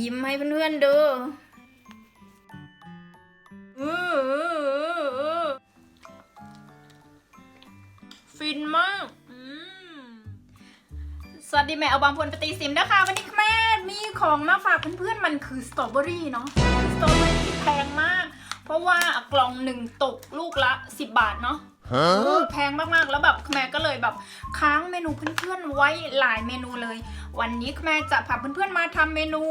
ยิ้มให้เพื่อนๆดูอื้อฟินมากสวัสดีแม่เอาบางพลปฏิสิมนะคะ วันนี้แม่มีของมาฝากเพื่อนๆมันคือสตรอเบอรี่เนาะสตรอเบอรี่ที่แพงมาก เพราะว่ากล่องหนึ่งตกลูกละ 10 บาทเนาะ เออแพงมากๆ แล้วแบบแม่ก็เลยแบบค้างเมนูเพื่อนๆไว้หลายเมนูเลย วันนี้แม่จะพาเพื่อนๆมาทำเมนู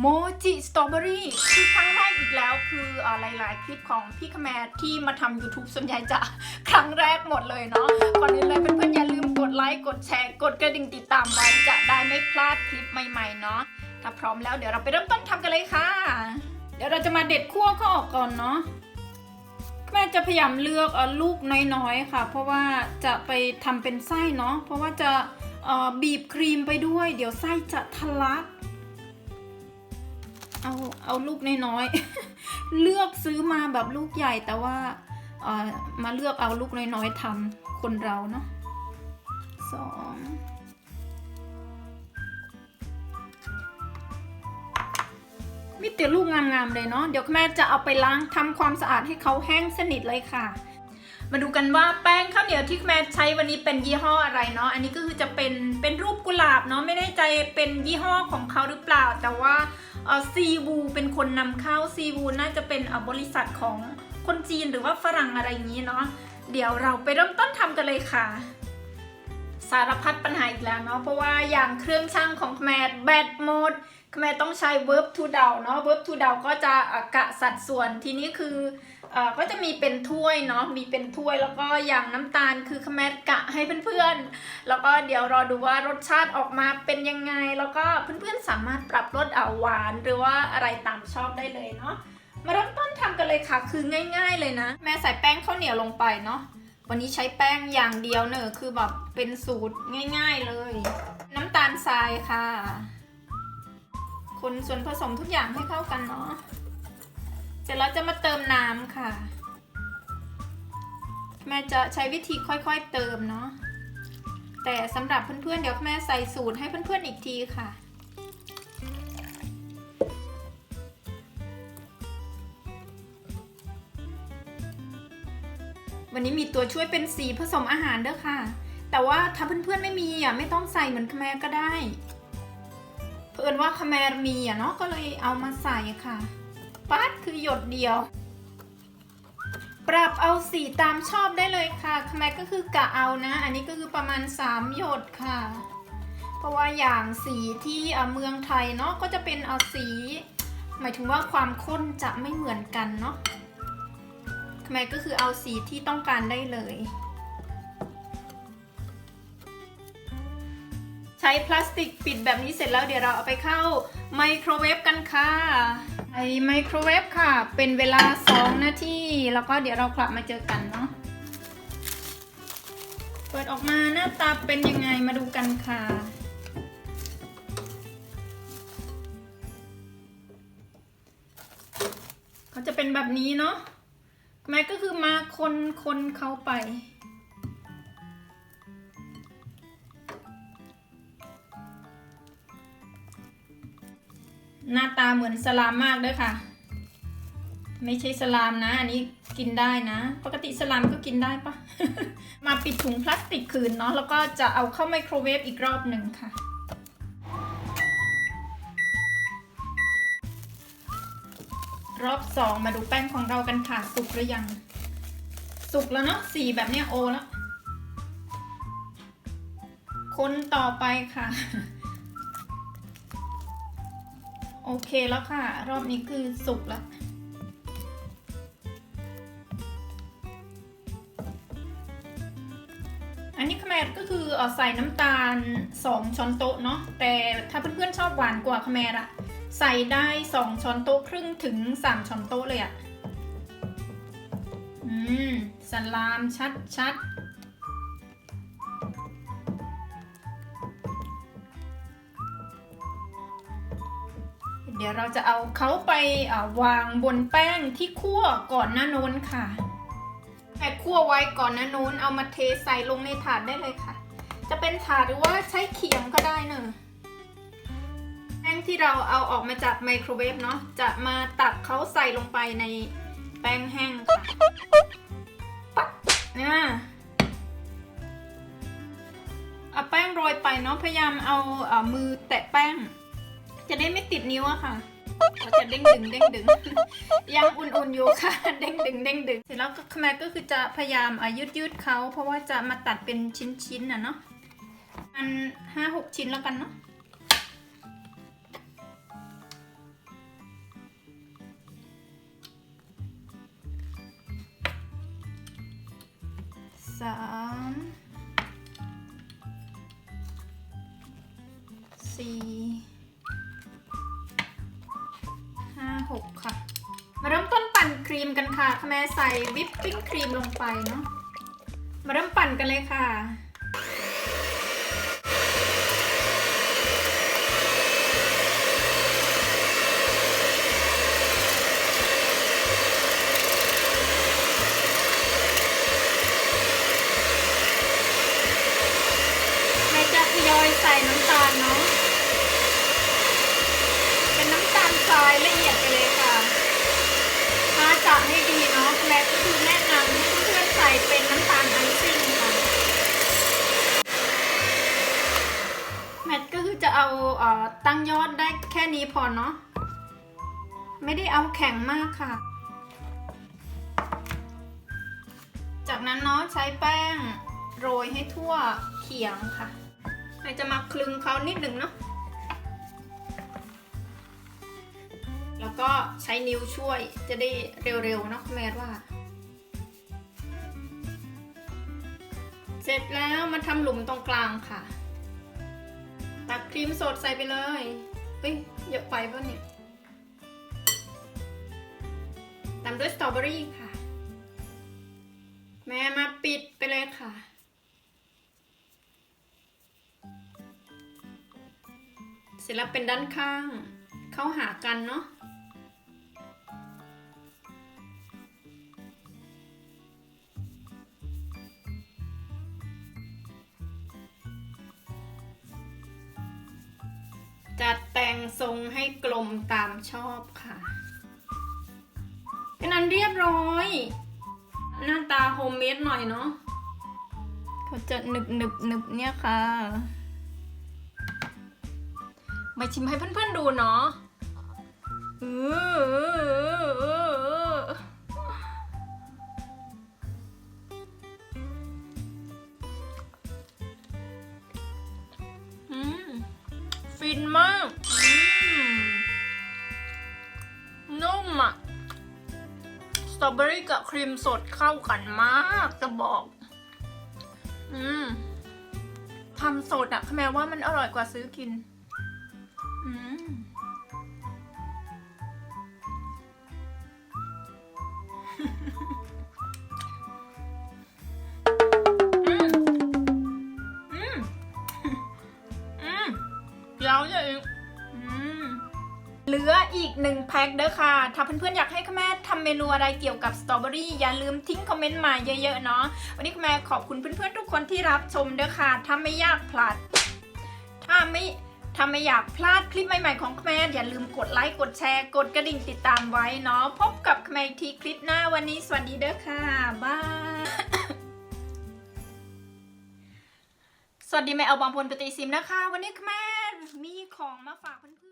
โมจิสตรอเบอรี่คือครั้งแรกอีกแล้วคือหลายๆ คลิปของพี่ขแมรที่มาทำ YouTube ส่วนใหญ่จะครั้งแรกหมดเลยเนาะก่อนอื่นเลยเพื่อนๆอย่าลืมกดไลค์กดแชร์กดกระดิ่งติดตามไว้จะได้ไม่พลาดคลิปใหม่ๆเนาะถ้าพร้อมแล้วเดี๋ยวเราไปเริ่มต้นทำกันเลยค่ะ เดี๋ยวเราจะมาเด็ดขั้วเขาออกก่อนเนาะ แม่จะพยายามเลือกเอ่อลูกน้อยๆค่ะ เพราะว่าจะไปทำเป็นไส้เนาะเพราะว่าจะบีบครีมไปด้วย เดี๋ยวไส้จะทะลักเอาเอาลูกน้อยๆ เลือกซื้อมาแบบลูกใหญ่แต่ว่ามาเลือกเอาลูกน้อยๆทำคนเราเนาะสอง มีแต่ลูกงามๆเลยเนาะเดี๋ยวแม่จะเอาไปล้างทำความสะอาดให้เขาแห้งสนิทเลยค่ะ มาดูกันว่าแป้งข้าวเหนียวที่แม่ใช้วันนี้เป็นยี่ห้ออะไรเนาะอันนี้ก็คือจะเป็นเป็นรูปกุหลาบเนาะไม่แน่ใจเป็นยี่ห้อของเขาหรือเปล่า แต่ว่าเออซีวูเป็นคนนำเข้าซีวูน่าจะเป็นบริษัทของคนจีนหรือว่าฝรั่งอะไรอย่างนี้เนาะเดี๋ยวเราไปเริ่มต้นทำกันเลยค่ะ สารพัดปัญหาอีกแล้วเนาะเพราะว่าอย่างเครื่องช่างของแมดแบตหมดแม่ต้องใช้ verb to เดาเนาะ verb to เดาก็จะกะสัดส่วนทีนี้คืออ่อก็จะมีเป็นถ้วยเนาะมีเป็นถ้วยแล้วก็อย่างน้ำตาลคือแม่กะให้เพื่อนๆ แล้วก็เดี๋ยวรอดูว่ารสชาติออกมาเป็นยังไง แล้วก็เพื่อนๆสามารถปรับรสเอาหวาน หรือว่าอะไรตามชอบได้เลยเนาะมาเริ่มต้นทำกันเลยค่ะคือง่าย ๆ เลยนะ แม่ใส่แป้งข้าวเหนียวลงไปเนาะ วันนี้ใช้แป้งอย่างเดียวเนอะคือแบบเป็นสูตรง่ายๆเลย น้ำตาลทรายค่ะ คนส่วนผสมทุกอย่างให้เข้ากันเนาะเสร็จแล้วจะมาเติมน้ำค่ะ แม่จะใช้วิธีค่อยๆเติมเนาะแต่สำหรับเพื่อนๆเดี๋ยวแม่ใส่สูตรให้เพื่อนๆอีกทีค่ะ วันนี้มีตัวช่วยเป็นสีผสมอาหารเด้อค่ะ แต่ว่าถ้าเพื่อนๆไม่มีอะไม่ต้องใส่เหมือนแม่ก็ได้ เพื่อนว่าคแมรมีอะเนาะก็เลยเอามาใส่ค่ะปัดคือหยดเดียว ปรับเอาสีตามชอบได้เลยค่ะคแมรก็คือกะเอานะ อันนี้ก็คือประมาณ 3 หยดค่ะ เพราะว่าอย่างสีที่เอ่อเมืองไทยเนาะก็จะเป็นเอาสี หมายถึงว่าความข้นจะไม่เหมือนกันเนาะ แมรก็คือเอาสีที่ต้องการได้เลย ใช้พลาสติกปิดแบบนี้เสร็จแล้วเดี๋ยวเราเอาไปเข้าไมโครเวฟกันค่ะไอไมโครเวฟค่ะ เป็นเวลา 2 นาที แล้วก็เดี๋ยวเรากลับมาเจอกันเนาะเปิดออกมาหน้าตาเป็นยังไงมาดูกันค่ะก็จะเป็นแบบนี้เนาะ แม่ก็คือมาคนคนเขาไป หน้าตาเหมือนสลามมากเด้อค่ะ ไม่ใช่สลามนะ อันนี้กินได้นะ ปกติสลามก็กินได้ปะมาปิดถุงพลาสติกคืนเนาะแล้วก็จะเอาเข้าไมโครเวฟอีกรอบหนึ่งค่ะ รอบสองมาดูแป้งของเรากันค่ะสุกหรือยัง สุกแล้วเนาะสีแบบเนี้ยโอแล้วคนต่อไปค่ะ โอเคแล้วค่ะ รอบนี้คือสุกแล้วอันนี้ขแมรก็คือใส่น้ำตาล 2 ช้อนโต๊ะเนาะแต่ถ้าเพื่อนๆชอบหวานกว่าขแมรอะ ใส่ได้ 2 ช้อนโต๊ะครึ่งถึง 3 ช้อนโต๊ะเลยอะอืม สลามชัดชัดเดี๋ยวเราจะเอาเขาไปาวางบนแป้งที่คั่วก่อนหน้านู้นค่ะแค่คั่วไว้ก่อนหน้านู้นเอามาเทใส่ลงในถาดได้เลยค่ะ จะเป็นถาดหรือว่าใช้เขียงก็ได้เนอะ งที่เราเอาออกมาจากไมโครเวฟเนาะจะมาตักเขาใส่ลงไปในแป้งแห้งค่ะปั๊บเนี่ยเอาแป้งโรยไปเนาะพยายามเอาเอ่อมือแตะแป้ง จะได้ไม่ติดนิ้วอะค่ะเราจะเด้งดึงเด้งดึงยังอุ่นๆอยู่ค่ะเด้งดึงเด้งดึงเสร็จแล้วก็แม่ก็คือจะพยายามอะยืดยืดเขาเพราะว่าจะมาตัดเป็นชิ้นๆน่ะเนาะอันห้าหกชิ้นแล้วกันเนาะ สามสี่ห้าหกค่ะ มาเริ่มต้นปั่นครีมกันค่ะแม่ใส่วิปปิ้งครีมลงไปเนาะมาเริ่มปั่นกันเลยค่ะ ส่น้ำตาลเนาะ เป็นน้ำตาลทรายละเอียดไปเลยค่ะถ้าจะให้ดีเนาะแม่ก็คือแนะนำให้เพื่อนๆใส่เป็นน้ำตาลไอซิ่งค่ะ แมทก็คือจะเอาเอ่อตั้งยอดได้แค่นี้พอเนาะ ไม่ได้เอาแข็งมากค่ะ จากนั้นเนาะใช้แป้งโรยให้ทั่วเขียงค่ะ เราจะมาคลึงเขานิดหนึ่งเนาะ แล้วก็ใช้นิ้วช่วยจะได้เร็วๆเนาะแม่ว่า เสร็จแล้วมาทำหลุมตรงกลางค่ะ ตักครีมสดใส่ไปเลยเฮ้ยเยอะไปป่ะเนี่ยตามด้วยสตรอเบอรี่ค่ะ แม่มาปิดไปเลยค่ะ ร็จแล้วเป็นด้านข้าง เข้าหากันเนาะจัดแต่งทรงให้กลมตามชอบค่ะเป็นอันเรียบร้อย หน้าตาโฮมเมดหน่อยเนาะเขาจะหนึบหนึบหนึบเนี่ยค่ะ มาชิมให้เพื่อนๆดูเนาะเอออืมฟินมากนุ่มอะสตรอเบอรี่กับครีมสดเข้ากันมากจะบอก อืมทำสดอะแม้ว่ามันอร่อยกว่าซื้อกิน ยาวใหญ่เหลืออีกหนึ่งแพ็คเด้อค่ะ ถ้าเพื่อนๆอยากให้คุณแม่ทำเมนูอะไรเกี่ยวกับสตรอเบอรี่อย่าลืมทิ้งคอมเมนต์มาเยอะๆเนาะ วันนี้คุณแม่ขอบคุณเพื่อนๆทุกคนที่รับชมเด้อค่ะ ถ้าไม่อยากพลาด ถ้าไม่ถ้าไม่อยากพลาดคลิปใหม่ๆของคุณแม่อย่าลืมกดไลค์กดแชร์ กดกระดิ่งติดตามไว้เนาะ พบกับคุณแม่ทีคลิปหน้าวันนี้สวัสดีเด้อค่ะบายสวัสดีแม่เอาบางพลปฏิซิมนะคะ วันนี้คุณแม่ มีของมาฝากเพื่อนๆ